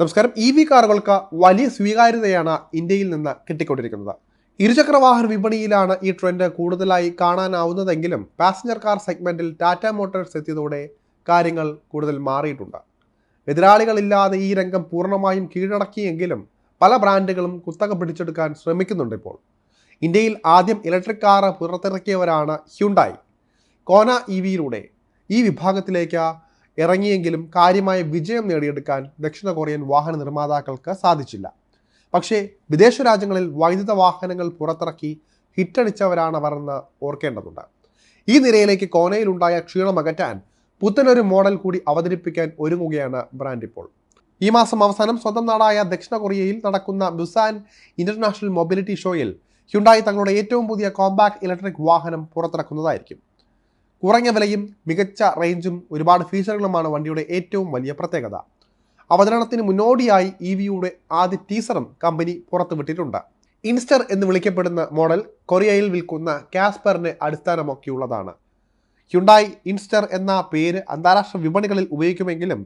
നമസ്കാരം. E V കാറുകൾക്ക് വലിയ സ്വീകാര്യതയാണ് ഇന്ത്യയിൽ നിന്ന് കിട്ടിക്കൊണ്ടിരിക്കുന്നത്. ഇരുചക്ര വാഹന വിപണിയിലാണ് ഈ ട്രെൻഡ് കൂടുതലായി കാണാനാവുന്നതെങ്കിലും പാസഞ്ചർ കാർ സെഗ്മെന്റിൽ ടാറ്റ മോട്ടോഴ്സ് എത്തിയതോടെ കാര്യങ്ങൾ കൂടുതൽ മാറിയിട്ടുണ്ട്. എതിരാളികളില്ലാതെ ഈ രംഗം പൂർണമായും കീഴടക്കിയെങ്കിലും പല ബ്രാൻഡുകളും കുത്തക പിടിച്ചെടുക്കാൻ ശ്രമിക്കുന്നുണ്ട് ഇപ്പോൾ. ഇന്ത്യയിൽ ആദ്യം ഇലക്ട്രിക് കാർ പുറത്തിറക്കിയവരാണ് ഹ്യുണ്ടായി കോന ഇ വിയിലൂടെ ഈ വിഭാഗത്തിലേക്ക് ഇറങ്ങിയെങ്കിലും കാര്യമായ വിജയം നേടിയെടുക്കാൻ ദക്ഷിണ കൊറിയൻ വാഹന നിർമ്മാതാക്കൾക്ക് സാധിച്ചില്ല. പക്ഷേ വിദേശ രാജ്യങ്ങളിൽ വൈദ്യുത വാഹനങ്ങൾ പുറത്തിറക്കി ഹിറ്റടിച്ചവരാണവർ എന്ന് ഓർക്കേണ്ടതുണ്ട്. ഈ നിരയിലേക്ക് കോനയിലുണ്ടായ ക്ഷീണമകറ്റാൻ പുത്തനൊരു മോഡൽ കൂടി അവതരിപ്പിക്കാൻ ഒരുങ്ങുകയാണ് ബ്രാൻഡ് ഇപ്പോൾ. ഈ മാസം അവസാനം സ്വന്തം നാടായ ദക്ഷിണ കൊറിയയിൽ നടക്കുന്ന ബുസാൻ ഇന്റർനാഷണൽ മൊബിലിറ്റി ഷോയിൽ ഹ്യുണ്ടായി തങ്ങളുടെ ഏറ്റവും പുതിയ കോമ്പാക്ട് ഇലക്ട്രിക് വാഹനം പുറത്തിറക്കുന്നതായിരിക്കും. കുറഞ്ഞ വിലയും മികച്ച റേഞ്ചും ഒരുപാട് ഫീച്ചറുകളുമാണ് വണ്ടിയുടെ ഏറ്റവും വലിയ പ്രത്യേകത. അവതരണത്തിന് മുന്നോടിയായി ഇ വിയുടെ ആദ്യ ടീസറും കമ്പനി പുറത്തുവിട്ടിട്ടുണ്ട്. ഇൻസ്റ്റർ എന്ന് വിളിക്കപ്പെടുന്ന മോഡൽ കൊറിയയിൽ വിൽക്കുന്ന കാസ്പറിനെ അടിസ്ഥാനമാക്കിയുള്ളതാണ്. ഹ്യുണ്ടായി ഇൻസ്റ്റർ എന്ന പേര് അന്താരാഷ്ട്ര വിപണികളിൽ ഉപയോഗിക്കുമെങ്കിലും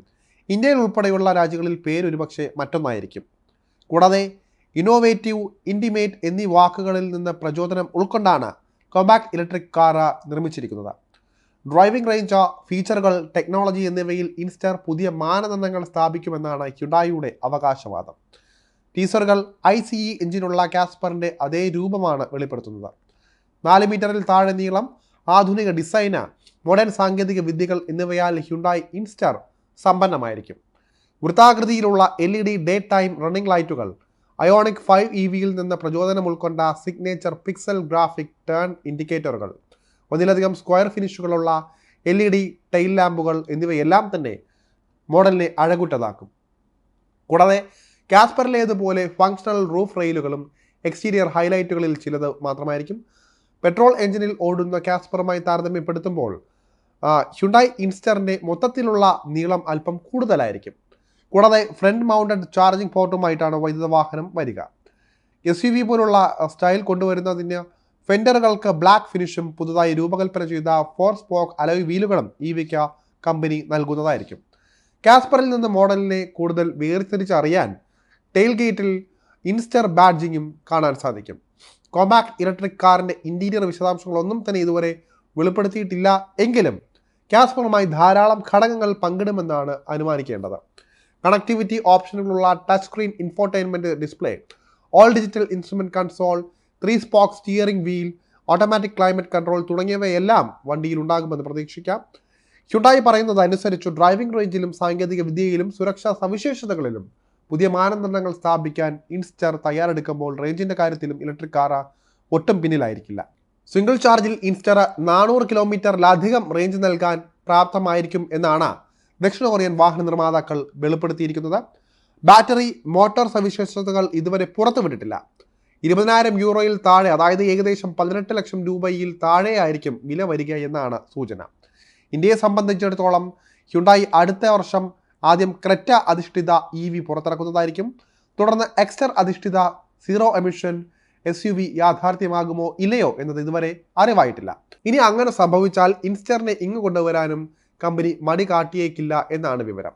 ഇന്ത്യയിൽ ഉൾപ്പെടെയുള്ള രാജ്യങ്ങളിൽ പേര് ഒരുപക്ഷെ മറ്റൊന്നായിരിക്കും. കൂടാതെ ഇന്നോവേറ്റീവ് ഇന്റിമേറ്റ് എന്നീ വാക്കുകളിൽ നിന്ന് പ്രചോദനം ഉൾക്കൊണ്ടാണ് കോമ്പാക്ട് ഇലക്ട്രിക് കാർ നിർമ്മിച്ചിരിക്കുന്നത്. ഡ്രൈവിംഗ് റേഞ്ച് ഫീച്ചറുകൾ ടെക്നോളജി എന്നിവയിൽ ഇൻസ്റ്റാർ പുതിയ മാനദണ്ഡങ്ങൾ സ്ഥാപിക്കുമെന്നാണ് ഹ്യുഡായിയുടെ അവകാശവാദം. ടീസറുകൾ ഐ സി ഇ എഞ്ചിനുള്ള കാസ്പറിന്റെ അതേ രൂപമാണ് വെളിപ്പെടുത്തുന്നത്. നാല് മീറ്ററിൽ താഴെ നീളം ആധുനിക ഡിസൈന് മോഡേൺ സാങ്കേതിക വിദ്യകൾ എന്നിവയാൽ ഹ്യുണ്ടായി ഇൻസ്റ്റാർ സമ്പന്നമായിരിക്കും. വൃത്താകൃതിയിലുള്ള L E D daytime running ലൈറ്റുകൾ അയോണിക് ഫൈവ് ഇ വിയിൽ നിന്ന് പ്രചോദനം ഉൾക്കൊണ്ട സിഗ്നേച്ചർ പിക്സൽ ഗ്രാഫിക് ടേൺ ഇൻഡിക്കേറ്ററുകൾ ഒന്നിലധികം സ്ക്വയർ ഫിനിഷുകളുള്ള എൽ ഇ ഡി ടൈൽ ലാമ്പുകൾ എന്നിവയെല്ലാം തന്നെ മോഡലിനെ അഴകുറ്റതാക്കും. കൂടാതെ കാസ്പറിലേതുപോലെ ഫങ്ഷണൽ റൂഫ് റെയിലുകളും എക്സ്റ്റീരിയർ ഹൈലൈറ്റുകളിൽ ചിലത് മാത്രമായിരിക്കും. പെട്രോൾ എഞ്ചിനിൽ ഓടുന്ന കാസ്പറുമായി താരതമ്യപ്പെടുത്തുമ്പോൾ ഹ്യുണ്ടായി ഇൻസ്റ്ററിന്റെ മൊത്തത്തിലുള്ള നീളം അല്പം കൂടുതലായിരിക്കും. കൂടാതെ ഫ്രണ്ട് മൗണ്ടഡ് ചാർജിംഗ് പോർട്ടുമായിട്ടാണ് വൈദ്യുത വാഹനം വരിക. എസ് യു വി പോലുള്ള സ്റ്റൈൽ കൊണ്ടുവരുന്നതിന് ഫെൻഡറുകൾക്ക് ബ്ലാക്ക് ഫിനിഷും പുതുതായി രൂപകൽപ്പന ചെയ്ത ഫോർ സ്പോക്ക് അലോയ് വീലുകളും ഈ വിക്ക് കമ്പനി നൽകുന്നതായിരിക്കും. കാസ്പറിൽ നിന്ന് മോഡലിനെ കൂടുതൽ വേർതിരിച്ചറിയാൻ ടെയിൽ ഗേറ്റിൽ ഇൻസ്റ്റർ ബാഡ്ജിങ്ങും കാണാൻ സാധിക്കും. കോമാക് ഇലക്ട്രിക് കാറിന്റെ ഇന്റീരിയർ വിശദാംശങ്ങളൊന്നും തന്നെ ഇതുവരെ വെളിപ്പെടുത്തിയിട്ടില്ല. എങ്കിലും കാസ്പറുമായി ധാരാളം ഘടകങ്ങൾ പങ്കിടുമെന്നാണ് അനുമാനിക്കേണ്ടത്. Connectivity ഓപ്ഷനുകളുള്ള touch screen infotainment display all digital instrument console three spoke steering wheel automatic climate control തുടങ്ങിയവയെല്ലാം വണ്ടിയിൽ ഉണ്ടാകുമെന്ന് പ്രതീക്ഷിക്കാം. ഹ്യുണ്ടായി പറയുന്നത് അനുസരിച്ച് ഡ്രൈവിംഗ് റേഞ്ചിലും സാങ്കേതിക വിദ്യയിലും സുരക്ഷാ സവിശേഷതകളിലും പുതിയ മാനദണ്ഡങ്ങൾ സ്ഥാപിക്കാൻ ഇൻസ്റ്റർ തയ്യാറെടുക്കുമ്പോൾ റേഞ്ചിന്റെ കാര്യത്തിലും ഇലക്ട്രിക് കാറ ഒട്ടും പിന്നിലായിരിക്കില്ല. സിംഗിൾ ചാർജിൽ ഇൻസ്റ്റർ നാനൂറ് കിലോമീറ്ററിലധികം റേഞ്ച് നൽകാൻ പ്രാപ്തമായിരിക്കും എന്നാണ് ദക്ഷിണ കൊറിയൻ വാഹന നിർമ്മാതാക്കൾ വെളിപ്പെടുത്തിയിരിക്കുന്നത്. ബാറ്ററി മോട്ടോർ സവിശേഷതകൾ ഇതുവരെ പുറത്തുവിട്ടിട്ടില്ല. ഇരുപതിനായിരം യൂറോയിൽ താഴെ അതായത് ഏകദേശം പതിനെട്ട് ലക്ഷം രൂപയിൽ താഴെ ആയിരിക്കും വില വരിക എന്നാണ് സൂചന. ഇന്ത്യയെ സംബന്ധിച്ചിടത്തോളം ഹ്യുണ്ടായി അടുത്ത വർഷം ആദ്യം ക്രെറ്റ അധിഷ്ഠിത ഇ വി പുറത്തിറക്കുന്നതായിരിക്കും. തുടർന്ന് എക്സ്റ്റർ അധിഷ്ഠിത zero emission S U V യാഥാർത്ഥ്യമാകുമോ ഇല്ലയോ എന്നത് ഇതുവരെ അറിവായിട്ടില്ല. ഇനി അങ്ങനെ സംഭവിച്ചാൽ ഇൻസ്റ്ററിനെ ഇങ്ങ് കൊണ്ടുവരാനും കമ്പനി മടി കാട്ടിയേക്കില്ല എന്നാണ് വിവരം.